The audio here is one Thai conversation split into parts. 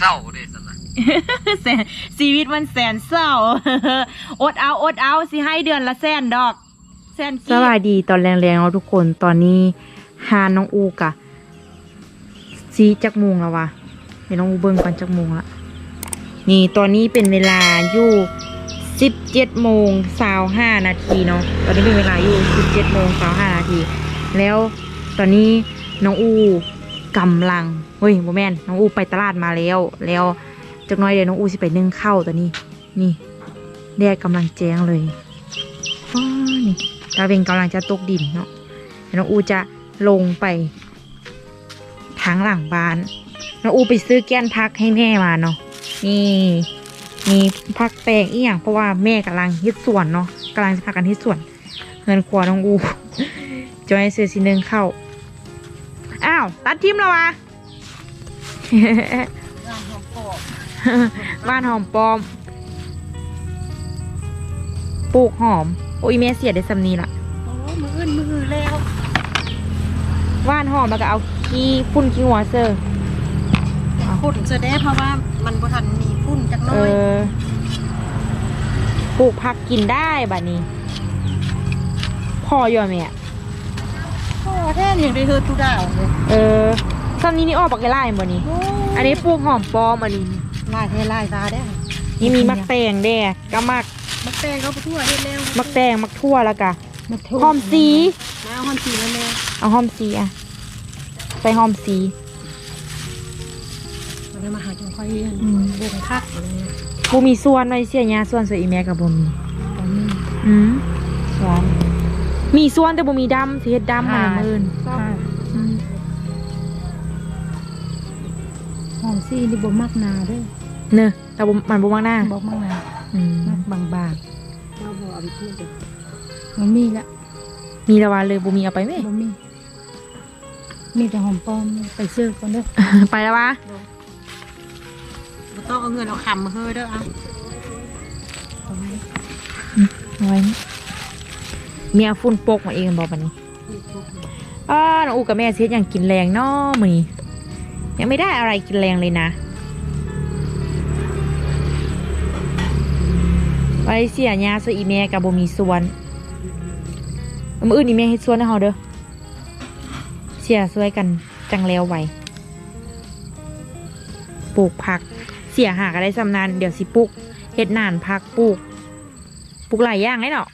แดนเศร้าเด้สนะ แสนชีวิตมันแสนเศร้า อดเอาอดเอาสิให้เดือนละแสนดอก แสนสวัสดีตอนแรงๆเนาะทุกคนตอนนี้หาน้องอูกะซีจักโมุงแล้ววะเดี๋ยวน้องอูเบิ่งก่อนจักโมุงละนี่ตอนนี้เป็นเวลาอยู่สิบเจ็ดโมงสาวห้านาทีเนาะตอนนี้เป็นเวลาอยู่สิบเจ็ดโมงสาวห้านาที แล้วตอนนี้น้องอูกำลัง เฮ้ยโมแมนน้องอูไปตลาดมาแล้ว แล้วจักน้อยเดี๋ยวน้องอูสิไปนึ่งข้าวตอนนี้ นี่แดดกำลังแจ้งเลยฟ้านี่ตาเวงกำลังจะตกดินเนาะเดี๋ยวน้องอูจะลงไปทางหลังบ้านน้องอูไปซื้อแก้นพักให้แม่มาเนาะนี่มีพักแปลงอีกอย่างเพราะว่าแม่กำลังฮ็ดสวนเนาะกำลังจะพากันฮ็ดสวนเงินครัวน้องอูจอยเสือสีหนึ่งเข้าอ้าวตัดทิมแล้ววะ บ้านหอมปลอม ปลูกหอม โอ้ยแม่เสียได้สำนีละโอ้มืออื่นมือแล้วว่านหอมแล้วก็เอาขี้ฝุ่นขี้หัวเซอร์ฝุ่นเสด็จเพราะว่ามันบ่ทันมีฝุ่นจักหเอน้อยอปลูกผักกินได้บัดนี้พออยู่อะแม่โอ้แท้ยังได้เฮือทุดาวเลยเออ ซ้ำนี้นี่ออกปักไล่บ่นี้อันนี้ปลูกหอมปลอมอันนี้ลายเทลายตาได้นี่มีมักแตงแด่ก็มักมักแตงเขาไปทั่วเฮ็ดแล้วมักแตงมักทั่วแล้วก็มักทั่วหอมสีเอาหอมสีแล้วแม่เอาหอมสีอะใส่หอมสีมันไมาหาจังค่อยอืมวงคักอะไรกูมีส่วนไว้เสียยาส่วนสวยอีแม่กับบูมีตอนนี้อืมสองมีส่วนแต่บูมีดำสิเฮ็ดดำมาค่ะมื่น หอมสีนี่บ่มักนาเด้อเนอะแต่บูมันบูมากหน้าบ่มักนาอืมมักบางๆเราบ่เอาไปพูดเลยมันมีละมีละวันเลยบูมีเอาไปไหมบ่มี มีแต่หอมป้อมไปซื้อก่อนเด้อไปแล้ววะบ่ต้องเอาเงินเอาคำมาเฮ้อเด้อเอาเอาไว้เอาไว้นี่มีเอาฝุ่นปกมาเองบอกปันนี้อ่าน้องอูกับแม่เสียอย่างกินแรงเนาะมือนี้ ยังไม่ได้อะไรกินแรงเลยนะไว้เสียยาซะอีแม่กับบมีส่วนมืออื่นอีแม่ให้ส่วนให้เฮาเด้อเสียช่วยกันจังแล้วไว้ปลูกผัก เสียหาก็ได้สำนานเดี๋ยวสิปลูกเฮ็ดนานผักปลูกปลูกหลายอย่างเลยเนาะ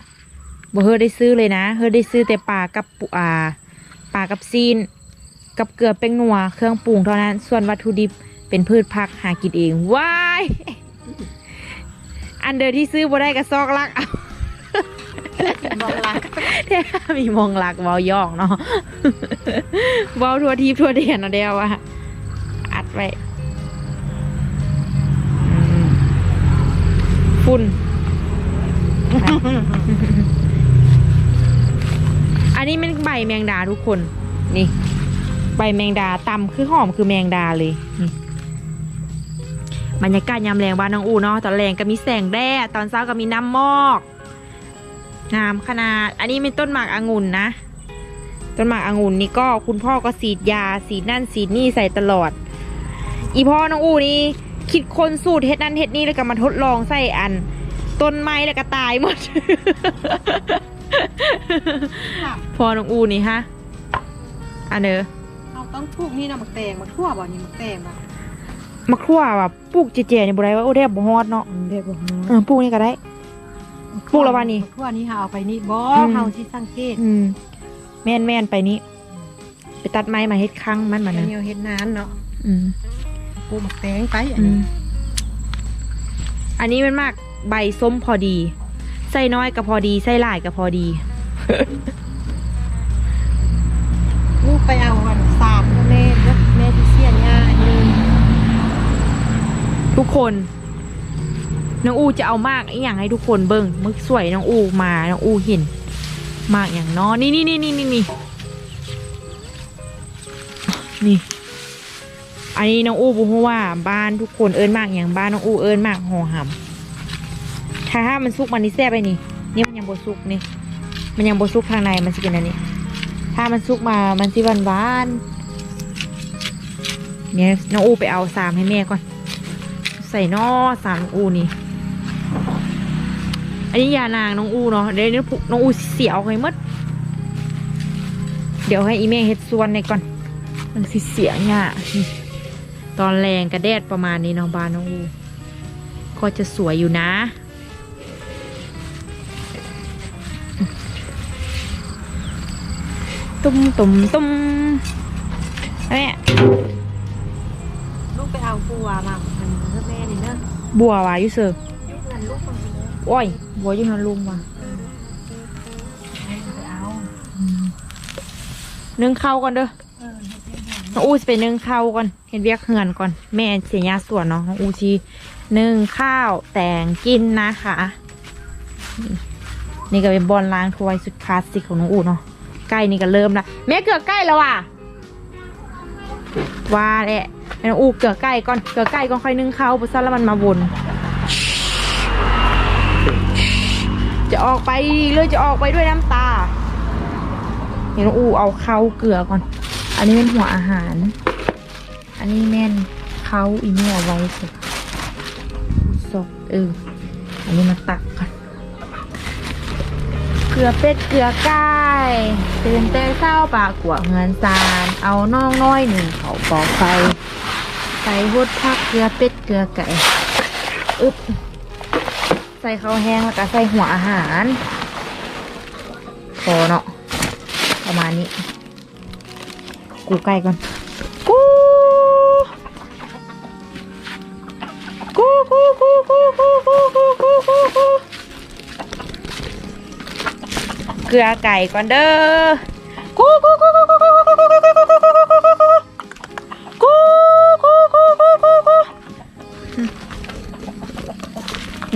บ่เฮอได้ซื้อเลยนะเฮอได้ซื้อแต่ปลากับปูอาปลากับซีน กับเกลือแป้งนัวเครื่องปรุงเท่านั้น ส่วนวัตถุดิบเป็นพืชผักหากินเองว้ายอันเดอร์ที่ซื้อบ่ได้ก็ซอกลักเอามองลังแท้มีมองลักเบาย่องเนาะเบาทัวทีทัวเดียนเนาะเดียวว่าอัดไว้อืมฝุ่น อันนี้เป็นใบแมงดาทุกคน นี่ ใบแมงดาตำคือหอมคือแมงดาเลยนี่บรรยากาศยามแรงบ้านน้องอูเนาะตอนแรงก็มีแสงแดดตอนเช้าก็มีน้ำหมอกงามขนาด อันนี้เป็นต้นหมากองุ่นนะ ต้นหมากองุ่นนี่ก็คุณพ่อก็สีดยาสีดนั่นสีดนี่ใส่ตลอด อีพ่อน้องอูนี่คิดคนสูตรเฮ็ดนั่นเฮ็ดนี่แล้วก็มาทดลองใส่อัน ต้นไม้แล้วก็ตายหมดพอน้องอูนี่ฮะอันเนอเอา ต้องปลูกนี่นะมักแตงมักทั่วบ่นี่มักแตงบ่มะครัวแบบปลูกเจๆนี่บ่ได้ว่าโอ้แทบบ่ฮอดเนาะเด็กบ่ฮู้เออปลูกนี่ก็ได้ ปลูกแล้วว่านี่ทั่วนี้หาเอาไปนี่บ่อืมเฮาที่สังเกตอืมแม่นแม่นไปนี่ไปตัดไม้มาเฮ็ดครั้งมันมาอันนะนี้เฮ็ดนานเนาะอืมปลูกมักแตงไปอันอืนี้มอันนี้มันมากใบส้มพอดีใส่น้อยก็พอดีใส่หลายก็พอดีลูกไปเอาอันสามกับแม่เด้อแม่ที่เสียหญ้าอันนี้ ทุกคนน้องอูจะเอามากอีกอย่างให้ทุกคนเบิ่งมึกสวยน้องอูมาน้องอูเห็น มากอย่างเน้อนี่นี่นี่นี่นี่นี่นี่ อันนี้น้องอูบอกว่าบ้านทุกคนเอิ้นมากอย่างบ้านน้องอูเอิ้นมากห่อหำถ้าถ้ามันสุกมันนี่แซ่บไปนี่นี่มันยังบสุกนี่ มันยังบสุกทางในมันสิเป็นอันนี้ ถ้ามันสุกมามันสิหวานหวานเนี่ยน้องอูไปเอาสามให้แม่ก่อน ใส่นอสามองอูนี่ อันนี้ยานางน้องอูเนาะเดี๋ยวนี้น้องอูเสียเอาให้มดเดี๋ยวให้อีแม่เฮ็ดส่วนในก่อน มันสิเสียง่ะนี่ตอนแรงกระแดดประมาณนี้เน้องบานน้องอูก็จะสวยอยู่นะตุ้มตุ้มตุ้มแม่ลูกไปเอาบัวมา บัววาอยู่เซอร์ลูกเงินลูกคนนี้โอ้ย บัวอยู่หันลุงว่ะไปเอานึ่งข้าวก่อนเด้อเออเฮ็ดให้หน่อยน้องอูสิไปนึ่งข้าวก่อน เห็นเวียกเหือนก่อน แม่เสียยาส่วนเนาะน้องอูชีนึ่งข้าวแต่งกินนะคะนี่นี่ก็เป็นบอลล้างถ้วยสุดคลาสสิกของน้องอูเนาะใกล้นี่ก็เริ่มละแม่เกือบใกล้แล้วว่ะว่าแหละ ให้น้องอูเกือบใกล้ก่อนเกือบใกล้ก่อนค่อยนึ่งข้าวปุ๊บซะแล้วมันมาวนจะออกไปเลยจะออกไปด้วยน้ำตาเดี๋ยวน้องอูเอาเข้าเกลือก่อน อันนี้เป็นหัวอาหาร อันนี้แม่นเข้าอีนี่เอาไว้สิสดเออ อันนี้มาตักก่อน เกลือเป็ดเกลือไก่เตื่นแต่เศร้าปากกัวเงินซาน เอาน่องน้อยหนึ่งเขาปอกไฟ ใส่หดผักเกลือเป็ดเกลือไก่อึบใส่ข้าวแห้งแล้วก็ใส่หัวอาหารพอเนาะประมาณนี้ กูไก่ก่อนกูกูกูกูกูกูกูกูกูกูกูเกลือไก่ก่อนเด้อกูกูกูกู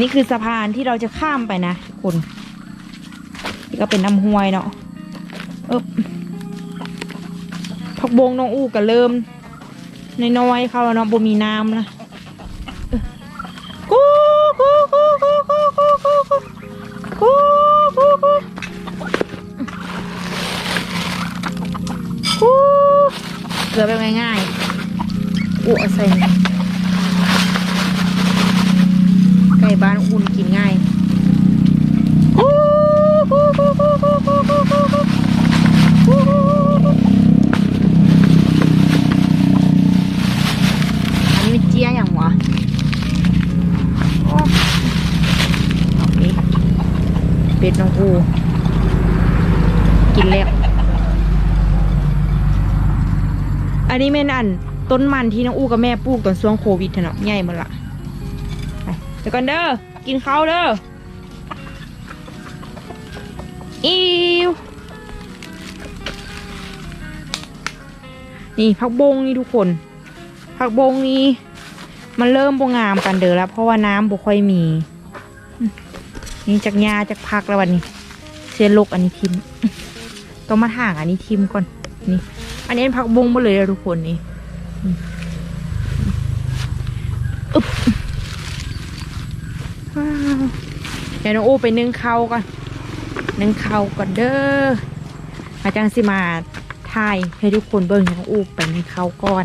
นี่คือสะพานที่เราจะข้ามไปนะคุณนี่ก็เป็นน้ำห้วยเนาะเอบผักบงน้องอู้ก็เริ่มน้อยๆเขาเนาะบ่มีน้ำนะเกูกูกูกูกูกูกูกูกูกูกูกูเกลือแบบง่ายๆอู้เอาใส่ นนี้แม่นอันต้นมันที่น้องอูกับแม่ปลูกตอนช่วงโควิดเนาะใหญ่หมดละไปเดี๋ยวก่อนเด้อกินข้าวเด้ออิวนี่ผักบงนี่ทุกคน ผักบงนี่มันเริ่มบงงามกันเด้อแล้ว เพราะว่าน้ำบ่ค่อยมี นี่จากหญ้าจากผักแล้ววันนี้ เสียลกอันนี้ทิมต้องมาห่างอันนี้ทิมก่อนนี่ อันนี้ผักบงมาเลยทุกคนนี่อึ๊บว้าวเดี๋ยวน้องโอไปนึ่งข้าวก่อนนึ่งข้าวก่อนเด้ออาจารย์สิมาถ่ายให้ทุกคนเบิ่งน้องอูไปนึ่งข้าวก่อน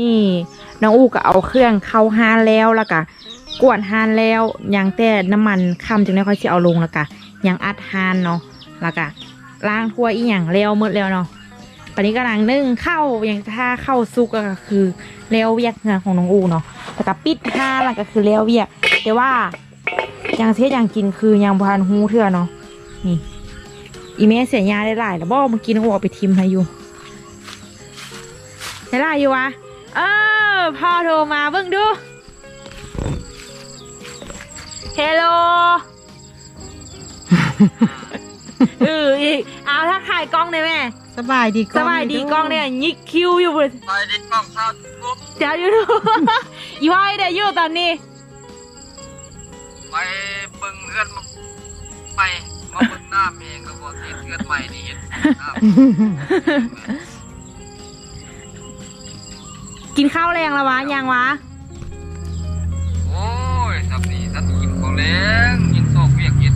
นี่น้องอูก็เอาเครื่องเข้าฮานแล้วแล้วก็กวนฮานแล้วยังแต่น้ำมันคำจึงได้ค่อยสิเอาลงแล้วก็ยังอัดฮานเนาะแล้วก็ล้างถ้วอีหยังแล้วหมดแล้วเนาะตอนนี้กำลังนึ่งข้าวยังถ้าข้าวซุกก็คือแล้วเวียกงานของน้องอูเนาะแล้วก็ปิดฮานแล้วก็คือแล้วเวียกแต่ว่ายังเทศยังกินคือยังบานหูเถื่อเนาะนี่ อีเมสเสียยาได้หลายแล้วบอกเมื่อกี้น้องอูเอาไปทิมให้อยู่ได้ไรอยู่วะ เออพ่อโทรมาเบิ่งดู เฮลโล เอออีกเอาถ้าขายกล้องได้ไหมสบายดีสบายดีกล้องเนี่ยยิกคิวอยู่บนไปดิกล้องเข้าปุ๊บเจ้าอยู่ดู อีพ่อไอเดียอยู่ตอนนี้ ไปเบิ่งเพื่อนมาไปมาเบิ่งหน้าเมงก็บอกเห็นเพื่อนใหม่นี่เห็นหน้า กินข้าวแรงแล้ววะยังวะ โอ้ยสับนี่สับกินของเล้งยิงโซกเวียกเย็น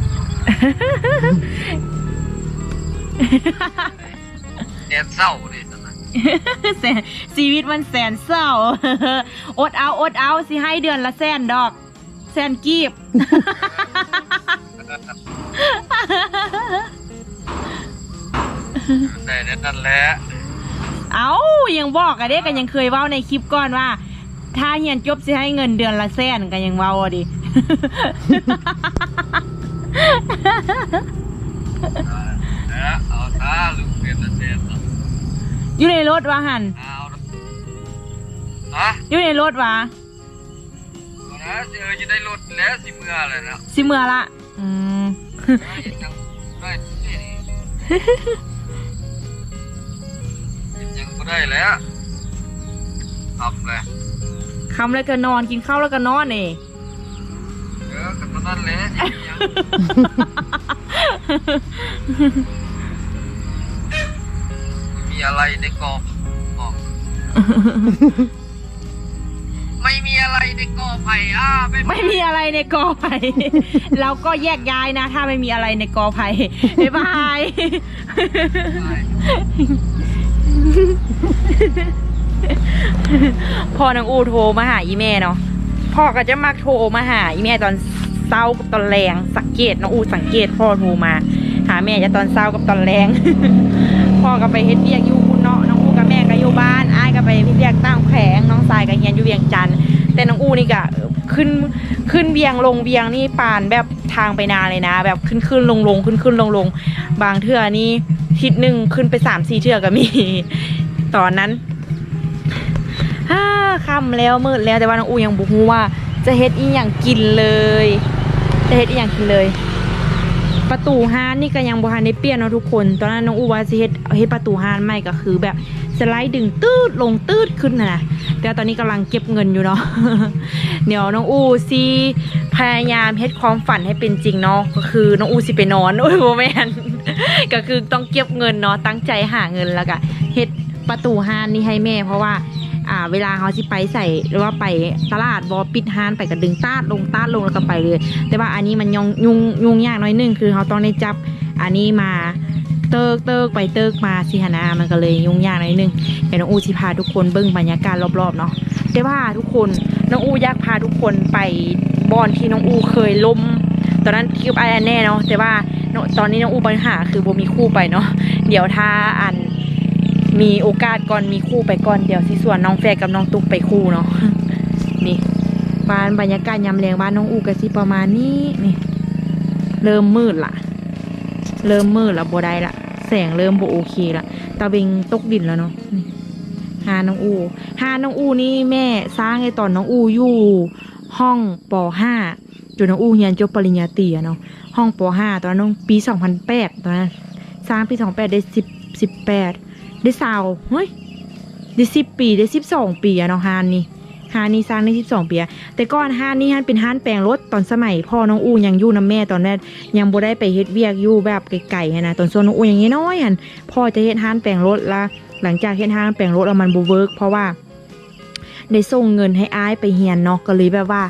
แดนเศร้าดิสันนะแสนชีวิตมันแสนเศร้า อดเอาอดเอาสิให้เดือนละแสนดอก แสนกีบแต่นั่นแหละ เอายังบอกกันเด้กันยังเคยเว้าในคลิปก่อนว่า ถ้าเฮียนจบสิให้เงินเดือนละแสนกันยังเว้าอะดิ นะเอาท่าลูกเรียนละเซนอยู่ในรถวะหันเอาละฮะอยู่ในรถวะเอานะเจอจะได้รถแล้วสิเมื่อเลยนะสิเมื่อละ อืมยังได้ที่ยังก็ ได้แล้วทำเลยคำแล้วก็นอนกินข้าวแล้วก็นอนเองเออกันตอนนั้นแหละยังมีอะไรในกรอบบอกไม่มีอะไรในกอไผ่อ่าไม่ไม่มีอะไรในกอไผ่เราก็แยกย้ายนะ ถ้าไม่มีอะไรในกอไผ่บ๊ายบาย พ่อนางอูโทรมาหาอีแม่เนาะพ่อก็จะมักโทรมาหาอีแม่ตอนเช้ากับตอนแรงสังเกตน้องอูสังเกตพ่อโทรมา หาแม่จะตอนเช้ากับตอนแรงพ่อก็ไปเฮ็ดเวียกอยู่คุณเนาะน้องอูกับแม่ก็อยู่บ้านอ้ายก็ไปเฮ็ดเวียกตั้งแผงน้องทรายก็เฮียนอยู่เวียงจันทน์แต่น้องอูนี่ก็ขึ้นขึ้นเวียงลงเวียงนี่ปานแบบทางไปนานเลยนะ แบบขึ้นขึ้นลงลงขึ้นขึ้นลงลงบางเทื่อนี่ ทิศหนึ่งขึ้นไปสามสี่เทือก็มี ตอนนั้นฮ่าค่ำแล้วมืดแล้วแต่ว่าน้องอูยังบุฮู้ว่า จะเฮ็ดอีหยังกินเลย จะเฮ็ดอีหยังกินเลย ประตูห้านนี่ก็ยังบ่ทันได้เปลี่ยนเนาะทุกคน ตอนนั้นน้องอูว่าสิเฮ็ดเฮ็ดประตูห้านใหม่ก็คือ แบบสไลด์ดึงตืดลงตืดขึ้นนะแต่ตอนนี้กำลังเก็บเงินอยู่เนาะ เดี๋ยวน้องอูสิพยายามเฮ็ดความฝันให้เป็นจริงเนาะ ก็คือน้องอูสิไปนอน โอ้ยโมแมน ก็คือต้องเก็บเงินเนาะตั้งใจหาเงินแล้วก็เฮ็ดประตูห้านนี่ให้แม่ เพราะว่าอ่าเวลาเขาสิไปใส่หรือว่าไปตลาดบอปิดห้านไปก็ดึงตาดลงตาดลงแล้วก็ไปเลย แต่ว่าอันนี้มันยงยุงยุงยากน้อยหนึงคือเขาต้องได้จับอันนี้มาเติกเติกไปเติกมาสิหนนามันก็เลยยุ่งยากน้อยหนึงเดี๋ยวน้องอูสิพาทุกคนเบิ้งบรรยากาศรอบๆเนาะแต่ว่าทุกคนน้องอูอยากพาทุกคนไปบอนที่น้องอูเคยล้มตอนนั้นคิวไอแน่เนาะแต่ว่า ตอนนี้น้องอูปัญหาคือโบมีคู่ไปเนาะเดี๋ยวถ้าอันมีโอกาสก่อนมีคู่ไปก่อนเดี๋ยวสิส่วนน้องแฟร์กับน้องตุ๊กไปคู่เนาะนี่บ้านบรรยากาศยามแรงบ้านน้องอูกะสิประมาณนี้นี่ เริ่มมืดละเริ่มมืดละบัได้ละแสงเริ่มโบโอเคละตะเบงตกดินแล้วเนาะหาน้องอูหาน้องอูนี่แม่สร้างไอ้ตอนน้องอูอยู่ห้องปห้าจนน้องอูเรียนจบปริญญาตรีอะเนาะ ห้องปห้าตอนนั้นน้องปีสองพันแปดตอนนั้นสร้างปีสองแปดได้สิบสิบแปดได้สาวเฮ้ยได้สิบปีได้สิบสองปีอะเนาะฮานนี่ฮานนี่สร้างได้สิบสองปีอะแต่ก่อนห้านนี่ฮันเป็นห้านแปลงรถตอนสมัย พ่อน้องอูยังอยู่น้ำแม่ตอนแรกยังบ่ได้ไปเฮ็ดเวียกอยู่แบบไกลๆนะตอนส่วนน้องอูยังน้อยๆหันพ่อจะเฮ็ดห้านแปลงรถละหลังจากเฮ็ดห้านแปลงรถแล้วมันบ่เวิร์กเพราะว่าได้ส่งเงินให้อ้ายไปเฮียนเนาะก็เลยแบบว่า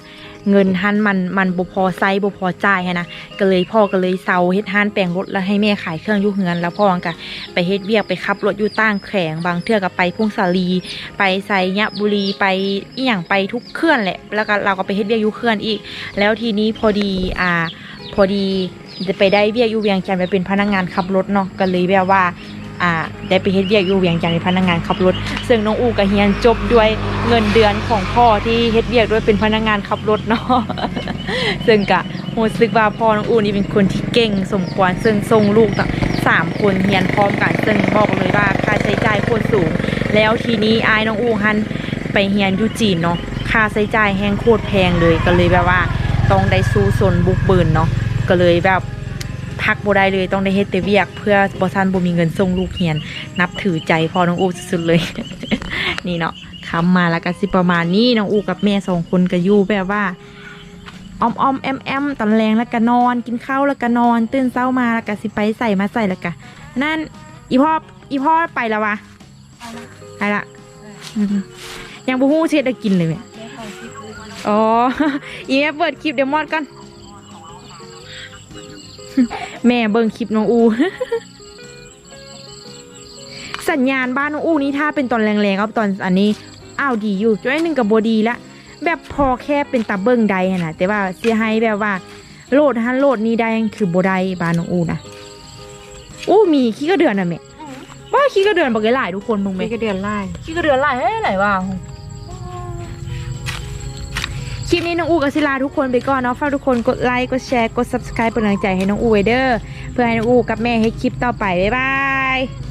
เงินหันมันมันบ่พอใช้บ่พอจ่ายนะก็เลยพ่อก็เลยเซาเฮ็ดห้านแปลงรถแล้วให้แม่ขายเครื่องยู่เฮือน แล้วพ่อก็ไปเฮ็ดเวียกไปขับรถอยู่ตั้งแขงบางเทื่อก็ไปพุ่งสาลี ไปไซยะบุรีไปอีหยังไปทุกเคลื่อนแหละ แล้วก็เราก็ไปเฮ็ดเวียกอยู่เคลื่อนอีก แล้วทีนี้พอดีอ่าพอดีจะไปได้เวียกอยู่เวียงจันทน์ไปเป็นพนักงานขับรถเนาะก็เลยแบบว่า อ่าได้ไปเฮ็ดเวียกอยู่เวียงจันทน์เป็นพนักงานขับรถ ซึ่งน้องอูก็เฮียนจบด้วยเงินเดือนของพ่อที่เฮ็ดเวียกด้วยเป็นพนักงานขับรถเนาะซึ่งก็รู้สึกว่าพ่อน้องอูนี่เป็นคนที่เก่งสมควรซึ่งส่งลูกตั้งสามคนเรียนพร้อมกันซึ่งบอกเลยว่าค่าใช้จ่ายโคตรสูง แล้วทีนี้อายน้องอูหันไปเรียนอยู่จีนเนาะค่าใช้จ่ายแห้งโคตรแพงเลยก็เลยแบบว่าต้องได้สู้สนบุกเบินเนาะก็เลยแบบ พักบ่ได้เลยต้องได้เฮ็ดแต่เวียก เพื่อบ่ซันบ่มีเงินส่งลูกเรียน นับถือใจพ่อน้องอูสุดๆเลย นี่เนาะคำมาแล้วก็สิประมาณนี้น้องอูกับแม่สองคนก็อยู่แบบว่าออมออมแอมแอมตอนแรงแล้วก็นอน กินข้าวแล้วก็นอน ตื่นเช้ามาแล้วก็สิไปใส่มาใส่แล้วก็นั่น อีพ่ออีพ่อไปแล้ววะไปละอืมยังบ่ฮู้เช็ดได้กินเลยแม่อ๋อ อีแม่เปิดคลิปเดยวมอดก่อน แม่เบิ่งคลิปน้องอู สัญญาณบ้านน้องอูนี่ถ้าเป็นตอนแรงๆเอาตอนอันนี้อ้าวดีอยู่จ้อยหนึ่งกับบดีละแบบพอแค่เป็นตาเบิ้งใดหั้นนะแต่ว่าเสียให้แบบว่า โหลดฮันโหลดนี้ได้คือบได้บ้านน้องอูนะอู้มีขี้กระเดือนอะแม่ว่าขี้กระเดือนบอกหลายทุกคนมึงไหมมีกระเดือนไล่ขี้กระเดือนหลายเฮ้ยหลายว่า คลิปนี้น้องอูกับศิลาทุกคนไปก่อนเนาะฝากทุกคนกดไลค์กดแชร์กด subscribe เป็นกำลังใจให้น้องอูไว้เด้อเพื่อให้น้องอูกับแม่ให้คลิปต่อไปบ๊ายบาย